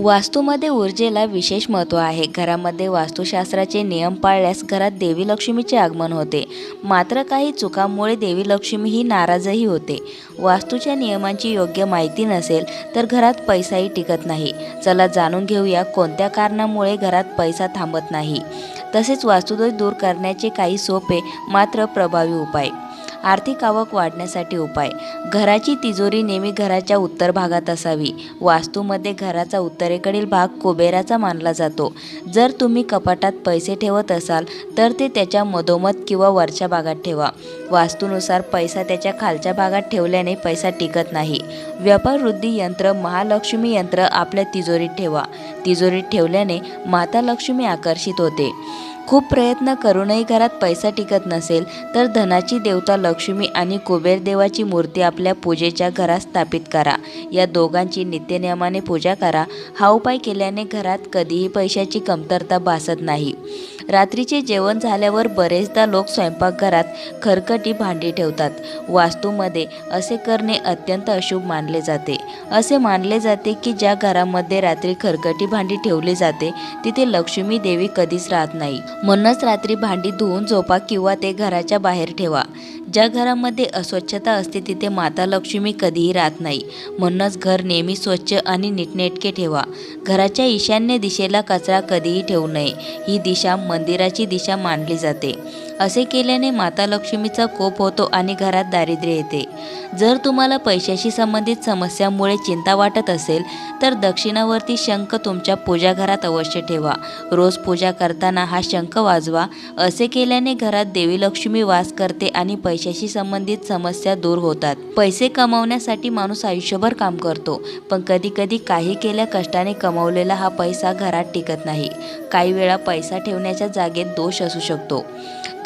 वास्तूमध्ये ऊर्जेला विशेष महत्त्व आहे. घरामध्ये वास्तुशास्त्राचे नियम पाळल्यास घरात देवी लक्ष्मीचे आगमन होते. मात्र काही चुकांमुळे देवी लक्ष्मी ही नाराजही होते. वास्तूच्या नियमांची योग्य माहिती नसेल तर घरात पैसाही टिकत नाही. चला जाणून घेऊया कोणत्या कारणामुळे घरात पैसा थांबत नाही. तसेच वास्तुदोष दूर करण्याचे काही सोपे मात्र प्रभावी उपाय. आर्थिक आवक वाढण्यासाठी उपाय. घराची तिजोरी नेहमी घराच्या उत्तर भागात असावी. वास्तूमध्ये घराचा उत्तरेकडील भाग कुबेराचा मानला जातो. जर तुम्ही कपाटात पैसे ठेवत असाल तर ते त्याच्या मधोमध किंवा वरच्या भागात ठेवा. वास्तूनुसार पैसा त्याच्या खालच्या भागात ठेवल्याने पैसा टिकत नाही. व्यापार वृद्धी यंत्र महालक्ष्मी यंत्र आपल्या तिजोरीत ठेवा. तिजोरीत ठेवल्याने माता लक्ष्मी आकर्षित होते. खूप प्रयत्न करूनही घरात पैसा टिकत नसेल तर धनाची देवता लक्ष्मी आणि कुबेर देवाची मूर्ती आपल्या पूजेच्या घरात स्थापित करा. या दोघांची नित्यनियमाने पूजा करा. हा उपाय केल्याने घरात कधीही पैशाची कमतरता भासत नाही. रात्रीचे जेवण झाल्यावर बरेचदा लोक स्वयंपाकघरात खरकटी भांडी ठेवतात. वास्तूमध्ये असे करणे अत्यंत अशुभ मानले जाते. असे मानले जाते की ज्या घरामध्ये रात्री खरकटी भांडी ठेवली जाते तिथे लक्ष्मी देवी कधीच राहत नाही. म्हणूनच रात्री भांडी धुवून झोपा किंवा ते घराच्या बाहेर ठेवा. ज्या घरामध्ये अस्वच्छता असते तिथे माता लक्ष्मी कधीही राहत नाही. म्हणूनच घर नेहमी स्वच्छ आणि नीटनेटके ठेवा. घराच्या ईशान्य दिशेला कचरा कधीही ठेवू नये. ही दिशा मंदिराची दिशा मानली जाते. असे केल्याने माता लक्ष्मीचा कोप होतो आणि घरात दारिद्र्य येते. जर तुम्हाला पैशाशी संबंधित समस्यांमुळे चिंता वाटत असेल तर दक्षिणावरती शंख तुमच्या पूजाघरात अवश्य ठेवा. रोज पूजा करताना हा शंख वाजवा. असे केल्याने घरात देवी लक्ष्मी वास करते आणि पैशाशी संबंधित समस्या दूर होतात. पैसे कमावण्यासाठी माणूस आयुष्यभर काम करतो पण कधी कधी काही केल्या कष्टाने कमावलेला हा पैसा घरात टिकत नाही. काही वेळा पैसा ठेवण्याच्या जागेत दोष असू शकतो.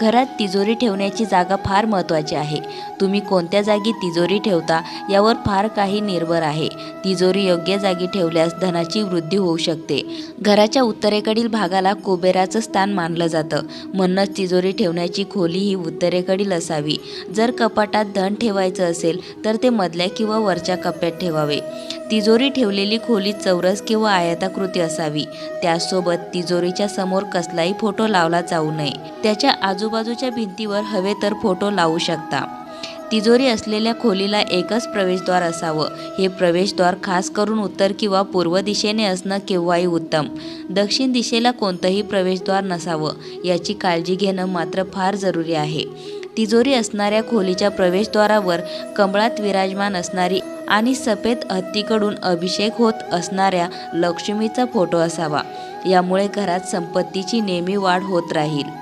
घरात तिजोरी ठेवण्याची जागा फार महत्त्वाची आहे. तुम्ही कोणत्या जागी तिजोरी ठेवता यावर फार काही निर्भर आहे. तिजोरी योग्य जागी ठेवल्यास धनाची वृद्धी होऊ शकते. घराच्या उत्तरेकडील भागाला कुबेराचं स्थान मानलं जातं. म्हणूनच तिजोरी ठेवण्याची खोली ही उत्तरेकडील असावी. जर कपाटात धन ठेवायचं असेल तर ते मधल्या किंवा वरच्या कप्प्यात ठेवावे. तिजोरी ठेवलेली खोली चौरस किंवा आयताकृती असावी. त्यासोबत तिजोरीच्या समोर कसलाही फोटो लावला जाऊ नये. त्याच्या आजूबाजूच्या भिंतीवर हवे तर फोटो लावू शकता. तिजोरी असलेल्या खोलीला एकच प्रवेशद्वार असावं. हे प्रवेशद्वार खास करून उत्तर किंवा पूर्व दिशेने असणं केव्हाही उत्तम. दक्षिण दिशेला कोणतंही प्रवेशद्वार नसावं. याची काळजी घेणं मात्र फार जरुरी आहे. तिजोरी असणाऱ्या खोलीच्या प्रवेशद्वारावर कमळात विराजमान असणारी आणि सफेद हत्तीकडून अभिषेक होत असणाऱ्या लक्ष्मीचा फोटो असावा. यामुळे घरात संपत्तीची नेहमी वाढ होत राहील.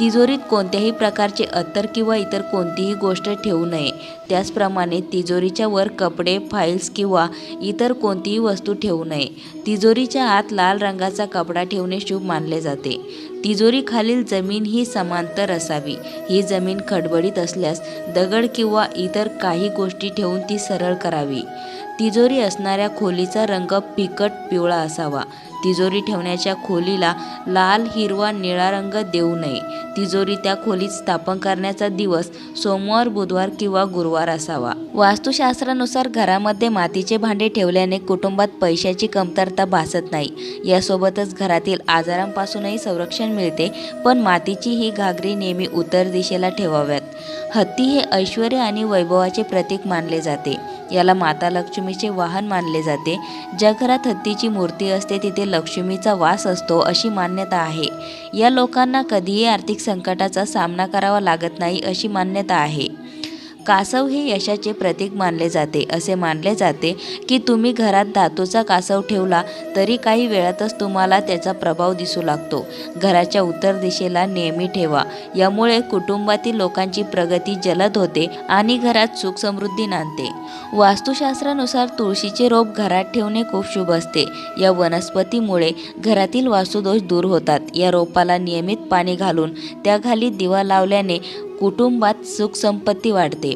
तिजोरीत कोणत्याही प्रकारचे अत्तर किंवा इतर कोणतीही गोष्ट ठेवू नये. त्याचप्रमाणे तिजोरीच्या वर कपडे फाईल्स किंवा इतर कोणतीही वस्तू ठेवू नये. तिजोरीच्या आत लाल रंगाचा कपडा ठेवणे शुभ मानले जाते. तिजोरीखालील जमीन ही समांतर असावी. ही जमीन खडबडीत असल्यास दगड किंवा इतर काही गोष्टी ठेवून ती सरळ करावी. तिजोरी असणाऱ्या खोलीचा रंग फिकट पिवळा असावा. तिजोरी ठेवण्याच्या खोलीला लाल हिरवा निळा रंग देऊ नये. तिजोरी त्या खोलीत स्थापन करण्याचा दिवस सोमवार बुधवार किंवा गुरुवार असावा. वास्तुशास्त्रानुसार घरामध्ये मातीचे भांडे ठेवल्याने कुटुंबात पैशाची कमतरता भासत नाही. यासोबतच घरातील आजारांपासूनही संरक्षण मिळते पण मातीची ही घागरी नेहमी उत्तर दिशेला ठेवाव्यात. हत्ती हे ऐश्वर आणि वैभवाचे प्रतीक मानले जाते. याला माता लक्ष्मीचे वाहन मानले जाते. ज्या घरात हत्तीची मूर्ती असते तिथे लक्ष्मीचा वास असतो अशी मान्यता आहे. या लोकांना कधीही आर्थिक संकटाचा सामना करावा लागत नाही अशी मान्यता आहे. कासव हे यशाचे प्रतीक मानले जाते. असे मानले जाते की तुम्ही घरात धातूचा कासव ठेवला तरी काही वेळातच तुम्हाला त्याचा प्रभाव दिसू लागतो. घराच्या उत्तर दिशेला नेहमी ठेवा. यामुळे कुटुंबातील लोकांची प्रगती जलद होते आणि घरात सुख समृद्धी नांदते. वास्तुशास्त्रानुसार तुळशीचे रोप घरात ठेवणे खूप शुभ असते. या वनस्पतीमुळे घरातील वास्तुदोष दूर होतात. या रोपाला नियमित पाणी घालून त्याखाली दिवा लावल्याने कुटुंबात सुखसंपत्ती वाढते.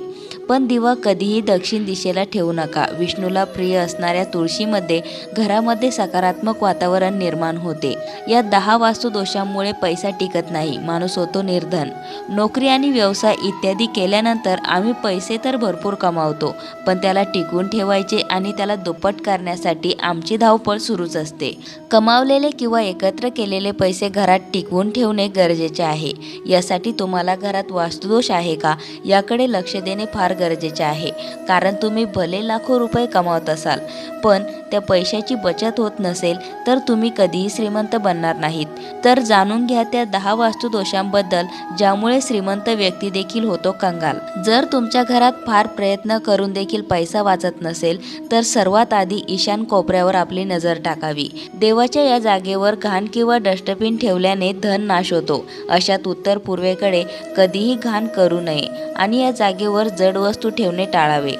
पण दिवा कधीही दक्षिण दिशेला ठेवू नका. विष्णूला प्रिय असणाऱ्या तुळशीमध्ये घरामध्ये सकारात्मक वातावरण निर्माण होते. या दहा वास्तू दोषांमुळे पैसा टिकत नाही माणूस होतो निर्धन. नोकरी आणि व्यवसाय इत्यादी केल्यानंतर आम्ही पैसे तर भरपूर कमावतो पण त्याला टिकवून ठेवायचे आणि त्याला दुप्पट करण्यासाठी आमची धावपळ सुरूच असते. कमावलेले किंवा एकत्र केलेले पैसे घरात टिकवून ठेवणे गरजेचे आहे. यासाठी तुम्हाला घरात वास्तुदोष आहे का? याकडे लक्ष देणे फार गरजेचे आहे. कारण तुम्ही भले लाखो रुपये कमावत असाल पण त्या पैशाची बचत होत नसेल तर तुम्ही कधीही श्रीमंत बनणार नाहीत. तर जाणून घ्या त्या दहा वास्तुदोषांबद्दल ज्यामुळे श्रीमंत व्यक्ती देखील होतो कंगाल. जर तुमच्या घरात फार प्रयत्न करून देखील पैसा वाचत नसेल तर सर्वात आधी ईशान कोपऱ्यावर आपली नजर टाकावी. देवाच्या या जागेवर घाण किंवा डस्टबिन ठेवल्याने धन नाश होतो. अशात उत्तर पूर्वेकडे कधीही घाण करू नये. आणि या जागेवर जड वस्तू ठेवणे टाळावे.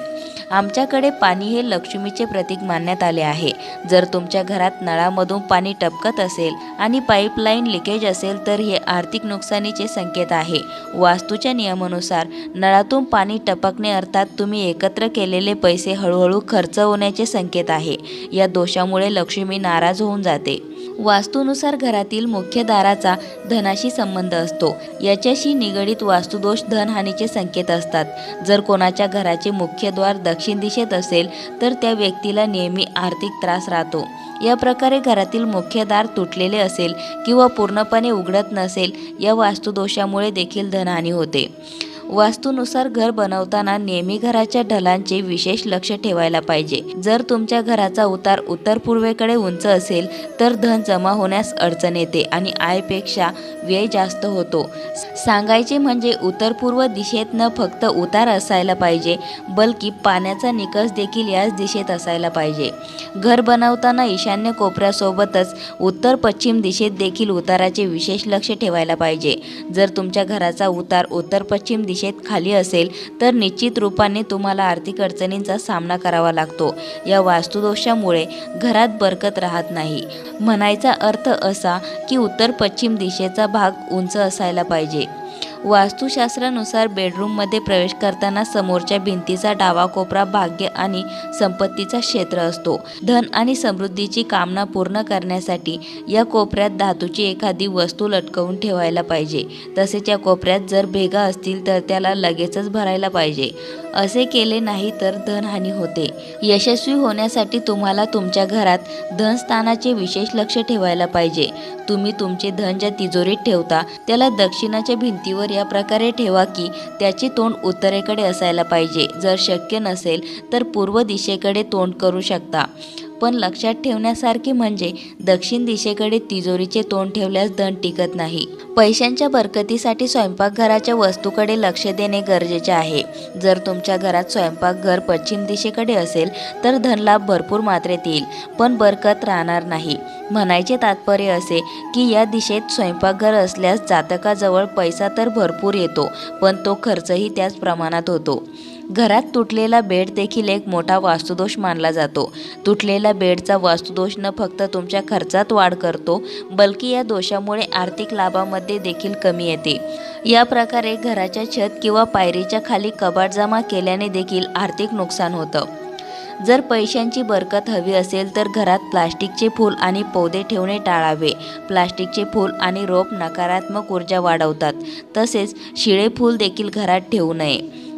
आमच्याकडे पाणी हे लक्ष्मीचे प्रतीक मानण्यात आले आहे. जर तुमच्या घरात नळामधून पाणी टपकत असेल आणि पाईपलाईन लिकेज असेल तर हे आर्थिक नुकसानीचे संकेत आहे. वास्तूच्या नियमानुसार नळातून पाणी टपकणे अर्थात तुम्ही एकत्र केलेले पैसे हळूहळू खर्च होण्याचे संकेत आहे. या दोषामुळे लक्ष्मी नाराज होऊन जाते. वास्तूनुसार घरातील मुख्य दाराचा धनाशी संबंध असतो. याच्याशी निगडीत वास्तुदोष धनहानीचे संकेत असतात. जर कोणाच्या घराचे मुख्य द्वार दक्षिण दिशेत असेल तर त्या व्यक्तीला नेहमी आर्थिक त्रास राहतो. या प्रकारे घरातील मुख्य दार तुटलेले असेल किंवा पूर्णपणे उघडत नसेल या वास्तुदोषामुळे देखील धनहानी होते. वास्तूनुसार घर बनवताना नेहमी घराच्या ढलांचे विशेष लक्ष ठेवायला पाहिजे. जर तुमच्या घराचा उतार उत्तर पूर्वेकडे उंच असेल तर धन जमा होण्यास अडचण येते आणि आयपेक्षा व्यय जास्त होतो. सांगायचे म्हणजे उत्तर पूर्व दिशेत न फक्त उतार असायला पाहिजे बल्कि पाण्याचा निकष देखील याच दिशेत असायला पाहिजे. घर बनवताना ईशान्य कोपऱ्यासोबतच उत्तर पश्चिम दिशेत देखील उताराचे विशेष लक्ष ठेवायला पाहिजे. जर तुमच्या घराचा उतार उत्तर पश्चिम दिशेत खाली असेल तर निश्चित रूपाने तुम्हाला आर्थिक अडचणींचा सामना करावा लागतो. या वास्तुदोषामुळे घरात बरकत राहत नाही. म्हणायचा अर्थ असा की उत्तर पश्चिम दिशेचा भाग उंच असायला पाहिजे. वास्तुशास्त्रानुसार बेडरूममध्ये प्रवेश करताना समोरच्या भिंतीचा डावा कोपरा भाग्य आणि संपत्तीचा क्षेत्र असतो. धन आणि समृद्धीची कामना पूर्ण करण्यासाठी या कोपऱ्यात धातूची एखादी वस्तू लटकवून ठेवायला पाहिजे. तसेच या कोपऱ्यात जर भेगा असतील तर त्याला लगेचच भरायला पाहिजे. असे केले नाही तर धनहानी होते. यशस्वी होण्यासाठी तुम्हाला तुमच्या घरात धनस्थानाचे विशेष लक्ष ठेवायला पाहिजे. तुम्ही तुमचे धन ज्या तिजोरीत ठेवता त्याला दक्षिणाच्या भिंतीवर या प्रकारे ठेवा की त्याचे तोंड उत्तरेकडे असायला पाहिजे. जर शक्य नसेल तर पूर्व दिशेकडे तोंड करू शकता. पण लक्षात ठेवण्यासारखे म्हणजे दक्षिण दिशेकडे तिजोरीचे तोंड ठेवल्यास धन टिकत नाही. पैशांच्या बरकतीसाठी स्वयंपाकघराच्या वस्तूकडे लक्ष देणे गरजेचे आहे. जर तुमच्या घरात स्वयंपाकघर पश्चिम दिशेकडे असेल तर धनलाभ भरपूर मात्रेत येईल पण बरकत राहणार नाही. म्हणायचे तात्पर्य असे की या दिशेत स्वयंपाकघर असल्यास जातकाजवळ पैसा तर भरपूर येतो पण तो खर्चही त्याच प्रमाणात होतो. घरात तुटलेला बेड देखील एक मोठा वास्तुदोष मानला जातो. तुटलेला बेडचा वास्तुदोष न फक्त तुमच्या खर्चात वाढ करतो बल्कि या दोषामुळे आर्थिक लाभामध्ये देखील कमी येते. या प्रकारे घराच्या छत किंवा पायरीच्या खाली कबाट जमा केल्याने देखील आर्थिक नुकसान होतं. जर पैशांची बरकत हवी असेल तर घरात प्लास्टिकचे फूल आणि पौधे ठेवणे टाळावे. प्लास्टिकचे फूल आणि रोप नकारात्मक ऊर्जा वाढवतात. तसेच शिळे फूल देखील घरात ठेवू नये.